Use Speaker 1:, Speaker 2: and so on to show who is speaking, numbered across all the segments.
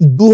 Speaker 1: দু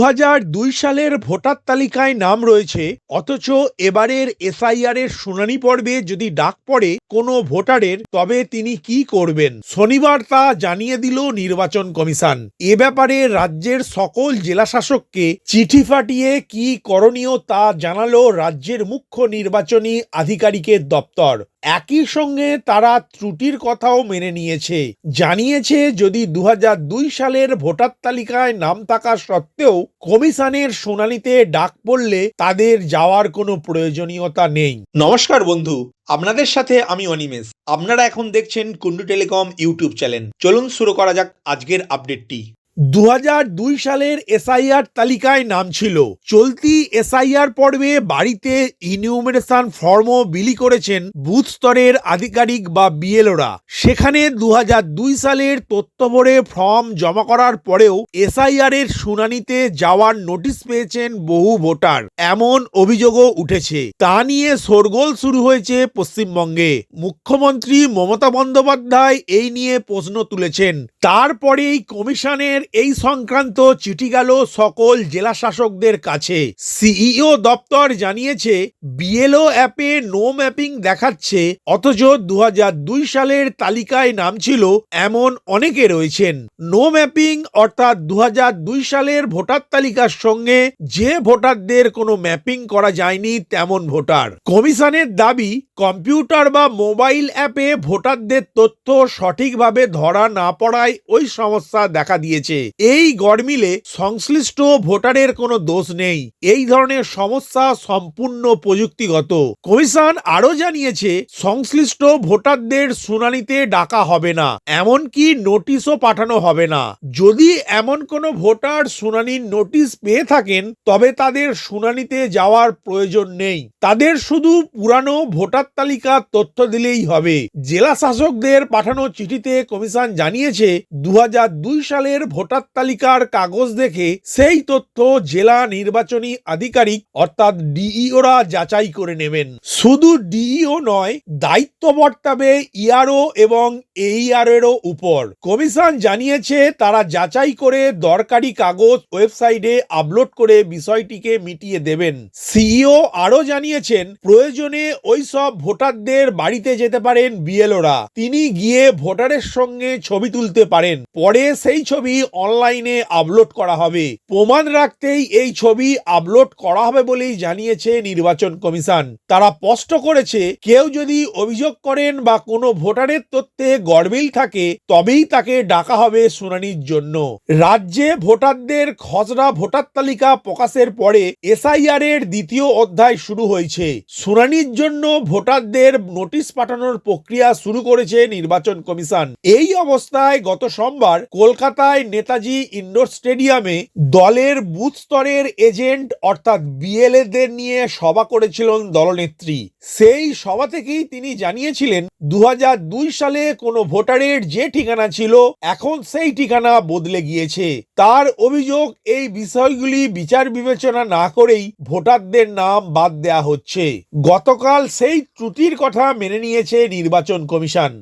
Speaker 1: দুই সালের ভোটার তালিকায় নাম রয়েছে, অথচ এবারের এসআইআর এর শুনানি পর্বে যদি ডাক পড়ে কোনো ভোটারের, তবে তিনি কি করবেন? শনিবার তা জানিয়ে দিল নির্বাচন কমিশন। এ ব্যাপারে রাজ্যের সকল জেলাশাসককে চিঠি ফাটিয়ে কি করণীয় তা জানালো রাজ্যের মুখ্য নির্বাচনী আধিকারিকের দপ্তর। একই সঙ্গে তারা ত্রুটির কথাও মেনে নিয়েছে। জানিয়েছে যদি দু হাজার দুই সালের ভোটার তালিকায় নাম থাকা সত্ত্বেও কমিশনের সোনালিতে ডাক পড়লে তাদের যাওয়ার কোনো প্রয়োজনীয়তা নেই। নমস্কার বন্ধু, আপনাদের সাথে আমি অনিমেষ। আপনারা এখন দেখছেন কুন্ডু টেলিকম ইউটিউব চ্যানেল। চলুন শুরু করা যাক আজকের আপডেটটি। দু দুই সালের এসআইআর তালিকায় নাম ছিল। চলতি এসআইআর পর্বে বাড়িতে ইনিউমেরেশন ফর্মও বিলি করেছেন বুথ স্তরের আধিকারিক বা বিএলওরা। সেখানে দু হাজার দুই সালের তথ্য ভরে ফর্ম জমা করার পরেও এসআইআর এর শুনানিতে যাওয়ার নোটিশ পেয়েছেন বহু ভোটার। এমন অভিযোগও উঠেছে। তা নিয়ে শোরগোল শুরু হয়েছে পশ্চিমবঙ্গে। মুখ্যমন্ত্রী মমতা বন্দ্যোপাধ্যায় এই নিয়ে প্রশ্ন তুলেছেন। তারপরেই কমিশনের এই সংক্রান্ত চিঠি গেল সকল জেলা শাসকদের কাছে। সিইও দপ্তর জানিয়েছে, বিএলও অ্যাপে নো ম্যাপিং দেখাচ্ছে, অথচ দু হাজার দুই সালের তালিকায় নাম ছিল, এমন অনেকে রয়েছেন। নো ম্যাপিং অর্থাৎ দু হাজার দুই সালের ভোটার তালিকার সঙ্গে যে ভোটারদের কোনো ম্যাপিং করা যায়নি তেমন ভোটার। কমিশনের দাবি, কম্পিউটার বা মোবাইল অ্যাপে ভোটারদের তথ্য সঠিকভাবে ধরা না পড়ায় ওই সমস্যা দেখা দিয়েছে। এই গরমিলে সংশ্লিষ্ট ভোটারের কোনো দোষ নেই। এই ধরনের সমস্যা সম্পূর্ণ প্রযুক্তিগত। কমিশন আরও জানিয়েছে, সংশ্লিষ্ট ভোটারদের শুনানিতে ডাকা হবে না, এমনকি নোটিশও পাঠানো হবে না। যদি এমন কোনো ভোটার শুনানির নোটিশ পেয়ে থাকেন, তবে তাদের শুনানিতে যাওয়ার প্রয়োজন নেই। তাদের শুধু পুরানো ভোটার তালিকার তথ্য দিলেই হবে। জেলা শাসকদের পাঠানো চিঠিতে কমিশন জানিয়েছে দু হাজার দুই সালের ভোটার তালিকার কাগজ দেখে সেই তথ্য জেলা নির্বাচনী আধিকারিক অর্থাৎ ডিইওরা যাচাই করে নেবেন। শুধু ডিইও নয়, দায়িত্ব বর্তাবে ইআরও এবং এইআরএরও উপর। কমিশন জানিয়েছে, তারা যাচাই করে দরকারি কাগজ ওয়েবসাইটে আপলোড করে বিষয়টিকে মিটিয়ে দেবেন। সিইও আরও জানিয়েছেন, প্রয়োজনে ওই সব ভোটারদের বাড়িতে যেতে পারেন বিএলওরা। তিনি গিয়ে ভোটারের সঙ্গে ছবি তুলতে পারেন। পরে সেই ছবি অনলাইনে আপলোড করা হবে। প্রমাণ রাখতেই এই ছবি আপলোড করা হবে বলেই জানিয়েছে নির্বাচন কমিশন। তারা স্পষ্ট করেছে, কেউ যদি অভিযোগ করেন বা কোনো ভোটারের তথ্যে গড়মিল থাকে, তবেই তাকে ডাকা হবে শুনানির জন্য। রাজ্যে ভোটারদের খসড়া ভোটার তালিকা প্রকাশের পরে এসআইআর এর দ্বিতীয় অধ্যায় শুরু হয়েছে। শুনানির জন্য ভোটারদের নোটিশ পাঠানোর প্রক্রিয়া শুরু করেছে নির্বাচন কমিশন। এই অবস্থায় গত সোমবার কলকাতায় নেতাজি ইন্ডোর স্টেডিয়ামে দলের বুথ স্তরের এজেন্ট অর্থাৎ বিএলএদের নিয়ে সভা করেছিলেন দলনেত্রী। সেই সভা থেকেই তিনি জানিয়েছিলেন দু হাজার দুই সালে কোনো ভোটারের যে ঠিকানা ছিল, এখন সেই ঠিকানা বদলে গিয়েছে। তার অভিযোগ, এই বিষয়গুলি বিচার বিবেচনা না করেই ভোটারদের নাম বাদ দেয়া হচ্ছে। গতকাল সেই ত্রুটির কথা মেনে নিয়েছে নির্বাচন কমিশন।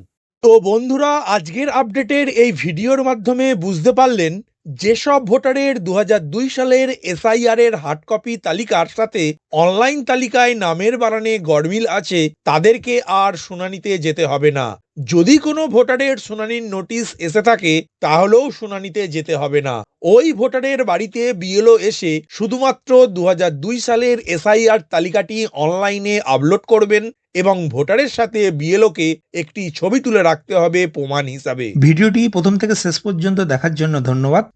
Speaker 1: তো বন্ধুরা, আজকের আপডেটের এই ভিডিওর মাধ্যমে বুঝতে পারলেন যেসব ভোটারের দু হাজার দুই সালের এসআইআর এর হার্ড কপি তালিকার সাথে অনলাইন তালিকায় নামের বানানে গড়মিল আছে, তাদেরকে আর শুনানিতে যেতে হবে না। যদি কোনো ভোটারের শুনানির নোটিশ এসে থাকে, তাহলেও শুনানিতে যেতে হবে না। ওই ভোটারের বাড়িতে বিএলও এসে শুধুমাত্র দু হাজার দুই সালের এসআইআর তালিকাটি অনলাইনে আপলোড করবেন এবং ভোটারের সাথে বিএলওকে একটি ছবি তুলে রাখতে হবে প্রমাণ হিসাবে।
Speaker 2: ভিডিওটি প্রথম থেকে শেষ পর্যন্ত দেখার জন্য ধন্যবাদ।